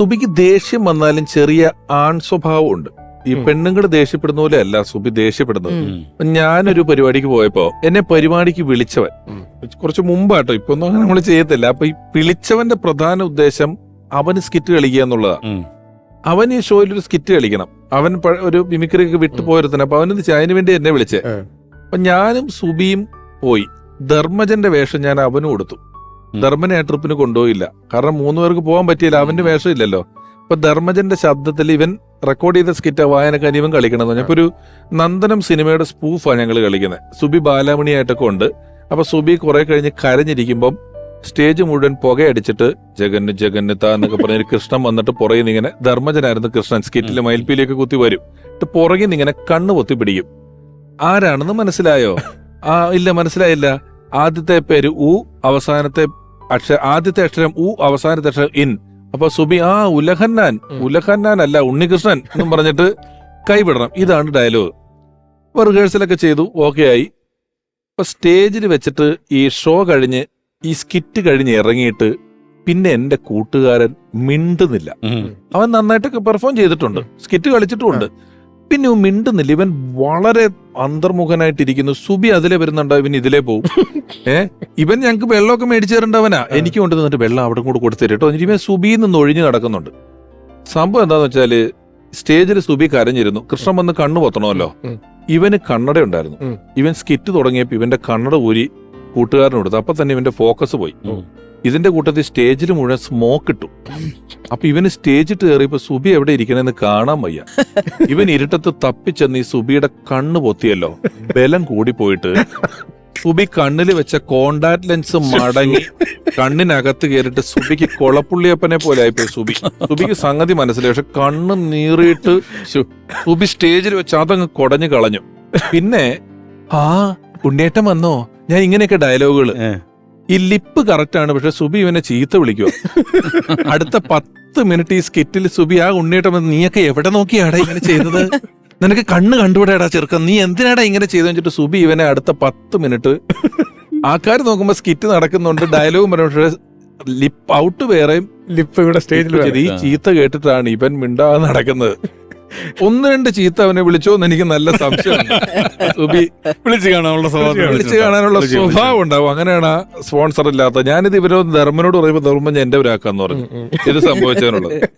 സുബിക്ക് ദേഷ്യം വന്നാലും ചെറിയ ആൺ സ്വഭാവമുണ്ട് ഈ ഉം. പെണ്ണുങ്ങൾ ദേഷ്യപ്പെടുന്ന പോലെ അല്ല സുബി ദേഷ്യപ്പെടുന്നത്. ഞാനൊരു പരിപാടിക്ക് പോയപ്പോ എന്നെ പരിപാടിക്ക് വിളിച്ചവൻ. കുറച്ച് മുമ്പാട്ടോ ഇപ്പൊ ഒന്നും അങ്ങനെ നമ്മൾ ചെയ്യത്തില്ല. അപ്പൊ ഈ വിളിച്ചവന്റെ പ്രധാന ഉദ്ദേശം അവന് സ്കിറ്റ് കളിക്കുക എന്നുള്ളതാ. അവൻ ഈ ഷോയിൽ ഒരു സ്കിറ്റ് കളിക്കണം. അവൻ ഒരു മിമിക്രി ഒക്കെ വിട്ടു പോയിരുത്തന്നെ അപ്പൊ അവനെന്ത് അതിനു വേണ്ടി എന്നെ വിളിച്ചേ. അപ്പൊ ഞാനും സുബിയും പോയി. ധർമ്മജന്റെ വേഷം ഞാൻ അവന് കൊടുത്തു. ധർമ്മനെ ആ ട്രിപ്പിന് കൊണ്ടുപോയില്ല. കാരണം മൂന്ന് പേർക്ക് പോകാൻ പറ്റിയില്ല. അവന്റെ വേഷം ഇല്ലല്ലോ അപ്പൊ ധർമ്മജന്റെ ശബ്ദത്തിൽ ഇവൻ റെക്കോർഡ് ചെയ്ത സ്കിറ്റ് വായനക്കാൻ ഇവൻ കളിക്കണം എന്ന് പറഞ്ഞപ്പോ ഒരു നന്ദനം സിനിമയുടെ സ്പൂഫാണ് ഞങ്ങൾ കളിക്കുന്നത്. സുബി ബാലാമണിയായിട്ടൊക്കെ ഉണ്ട്. അപ്പൊ സുബി കുറെ കഴിഞ്ഞ് കരഞ്ഞിരിക്കുമ്പം സ്റ്റേജ് മുഴുവൻ പുകയടിച്ചിട്ട് ജഗന്ന് ജഗന്ന് താ എന്നൊക്കെ പറഞ്ഞൊരു കൃഷ്ണൻ വന്നിട്ട് പുറകിൽ നിന്ന് ഇങ്ങനെ ധർമ്മജനായിരുന്നു കൃഷ്ണൻ. സ്കിറ്റിൽ ഉം. മയിൽപ്പീലിയൊക്കെ കുത്തി വരും. എന്നിട്ട് പുറകിൽ നിന്ന് ഇങ്ങനെ കണ്ണ് പൊത്തി പിടിക്കും ആരാണെന്ന് മനസ്സിലായോ? ആ ഇല്ല മനസ്സിലായില്ല. ആദ്യത്തെ പേര് ഉ അവസാനത്തെ അക്ഷര ആദ്യത്തെ അക്ഷരം ഉ അവസാനത്തെ അക്ഷരം ഇൻ. അപ്പൊ സുബി ആ ഉലഹന്നാൻ. ഉലഹന്നാൻ അല്ല ഉണ്ണികൃഷ്ണൻ എന്നും പറഞ്ഞിട്ട് കൈവിടണം. ഇതാണ് ഡയലോഗ് അപ്പൊ റിഹേഴ്സലൊക്കെ ചെയ്തു ഓക്കെ ആയി. അപ്പൊ സ്റ്റേജിൽ വെച്ചിട്ട് ഈ ഷോ കഴിഞ്ഞ് ഈ സ്കിറ്റ് കഴിഞ്ഞ് ഇറങ്ങിയിട്ട് പിന്നെ എന്റെ കൂട്ടുകാരൻ മിണ്ടുന്നില്ല. അവൻ നന്നായിട്ടൊക്കെ പെർഫോം ചെയ്തിട്ടുണ്ട്. സ്കിറ്റ് കളിച്ചിട്ടുമുണ്ട്. പിന്നെ മിണ്ടുന്നില്ല. ഇവൻ വളരെ അന്തർമുഖനായിട്ടിരിക്കുന്നു. സുബി അതിലെ വരുന്നുണ്ട്? ഇവൻ ഇതിലേ പോകും ഏ? ഇവൻ ഞങ്ങൾക്ക് വെള്ളമൊക്കെ മേടിച്ചു തരേണ്ടവനാ എനിക്ക് കൊണ്ട് തന്നിട്ട് വെള്ളം അവിടെ കൂടെ കൊടുത്തു തരും കേട്ടോ. എന്നിട്ട് ഇവൻ സുബിയിൽ നിന്ന് ഒഴിഞ്ഞു നടക്കുന്നുണ്ട്. സംഭവം എന്താന്ന് വെച്ചാൽ സ്റ്റേജിൽ സുബി കരഞ്ഞിരുന്നു. കൃഷ്ണൻ വന്ന് കണ്ണു പൊത്തണമല്ലോ. ഇവന് കണ്ണട ഉണ്ടായിരുന്നു ഇവൻ സ്കിറ്റ് തുടങ്ങിയപ്പോ ഇവന്റെ കണ്ണട ഊരി കൂട്ടുകാരന് കൊടുത്തു അപ്പൊ തന്നെ ഇവന്റെ ഫോക്കസ് പോയി. ഇതിന്റെ കൂട്ടത്തിൽ സ്റ്റേജിൽ മുഴുവൻ സ്മോക്ക് ഇട്ടു. അപ്പൊ ഇവന് സ്റ്റേജിട്ട് കയറിയപ്പോ സുബി എവിടെ ഇരിക്കണെന്ന് കാണാൻ വയ്യ. ഇവൻ ഇരുട്ടത്ത് തപ്പിച്ചെന്ന് ഈ സുബിയുടെ കണ്ണ് പൊത്തിയല്ലോ. ബലം കൂടിപ്പോയിട്ട് സുബി കണ്ണിൽ വെച്ച കോണ്ടാക്ട് ലെൻസ് മടങ്ങി കണ്ണിനകത്ത് കയറിട്ട് സുബിക്ക് കൊളപ്പുള്ളിയപ്പനെ പോലെ ആയിപ്പോയി സുബി. സുബിക്ക് സംഗതി മനസ്സിലായി. പക്ഷെ കണ്ണ് നീറിയിട്ട് സുബി സ്റ്റേജിൽ വെച്ച് അതങ്ങ് കൊടഞ്ഞു കളഞ്ഞു. പിന്നെ ആ ഉണ്ണേറ്റം വന്നോ? ഞാൻ ഇങ്ങനെയൊക്കെ ഡയലോഗുകൾ ഈ ലിപ്പ് കറക്റ്റ് ആണ് പക്ഷെ സുബി ഇവനെ ചീത്ത വിളിക്കുക അടുത്ത പത്ത് മിനിറ്റ് ഈ സ്കിറ്റിൽ സുബി ആ ഉണ്ണിയേട്ടം വന്ന് നീയൊക്കെ എവിടെ നോക്കിയാടാ ഇങ്ങനെ ചെയ്തത്? നിനക്ക് കണ്ണ് കണ്ടുവിടാടാ ചെറുക്കൻ. നീ എന്തിനാടാ ഇങ്ങനെ ചെയ്തു വെച്ചിട്ട് സുബി ഇവനെ അടുത്ത പത്ത് മിനിറ്റ് ആൾക്കാർ നോക്കുമ്പോ സ്കിറ്റ് നടക്കുന്നുണ്ട് ഡയലോഗും പറഞ്ഞു പക്ഷേ ലിപ്പ് ഔട്ട് വേറെ ലിപ്പ് ഇവിടെ സ്റ്റേജിൽ ഈ ചീത്ത കേട്ടിട്ടാണ് ഇവൻ മിണ്ടാതെ നടക്കുന്നത്. ഒന്ന് രണ്ട് ചീത്ത അവനെ വിളിച്ചോ എന്ന് എനിക്ക് നല്ല സംശയമുണ്ട്. സുബി വിളിച്ച് കാണാനുള്ള സ്വഭാവം വിളിച്ചു കാണാനുള്ള. സ്വഭാവം ഉണ്ടാവും. അങ്ങനെയാണ് സ്പോൺസർ ഇല്ലാത്ത. ഞാനിത് ഇവരോ ധർമ്മനോട് പറയുമ്പോൾ ഞാൻ എന്റെ ഒരാക്കാന്ന് പറഞ്ഞു. ഇത് സംഭവിച്ചതിനുള്ളത്.